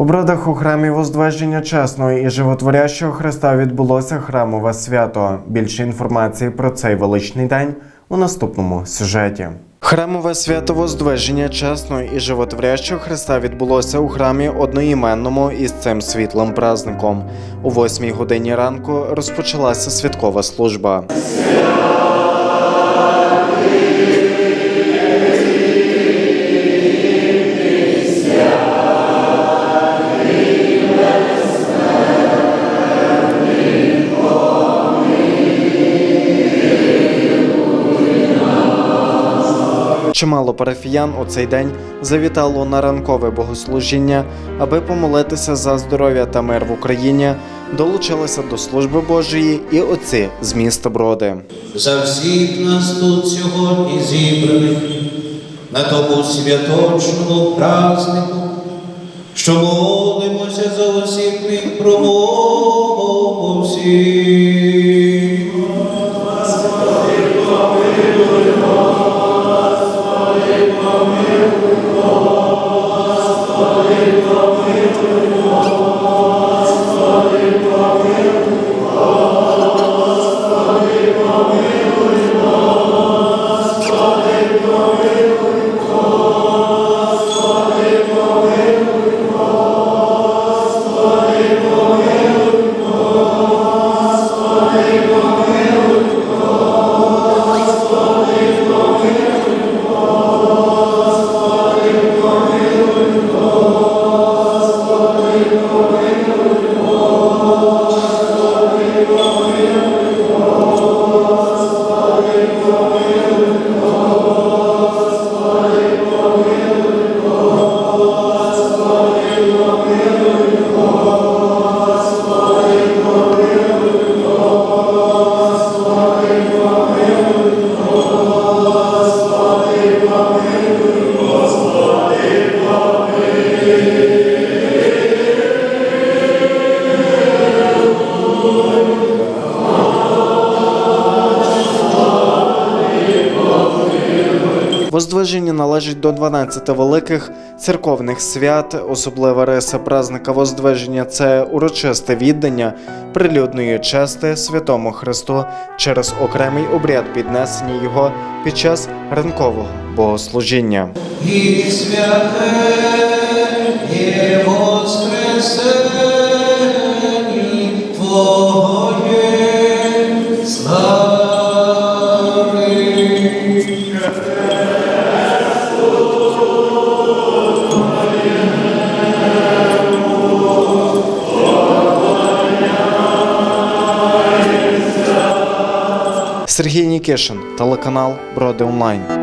У бродах у храмі Воздвиження Чесного і Животворящого Христа відбулося храмове свято. Більше інформації про цей величний день у наступному сюжеті. Храмове свято Воздвиження Чесного і Животворящого Христа відбулося у храмі одноіменному із цим світлим праздником. У восьмій годині ранку розпочалася святкова служба. Чимало парафіян у цей день завітало на ранкове богослужіння, аби помолитися за здоров'я та мир в Україні. Долучилися до служби Божої і отці з міста Броди. за всіх нас тут сьогодні зібраних на тому святочному празднику, що молимося за усіх них промову всіх. Воздвиження належить до 12 великих церковних свят. Особлива риса празника Воздвиження це урочисте віддання прилюдної чести святому Христу через окремий обряд піднесення його під час ранкового богослужіння. І святе Твоє слави. Сергій Нікишин, телеканал Броди Онлайн.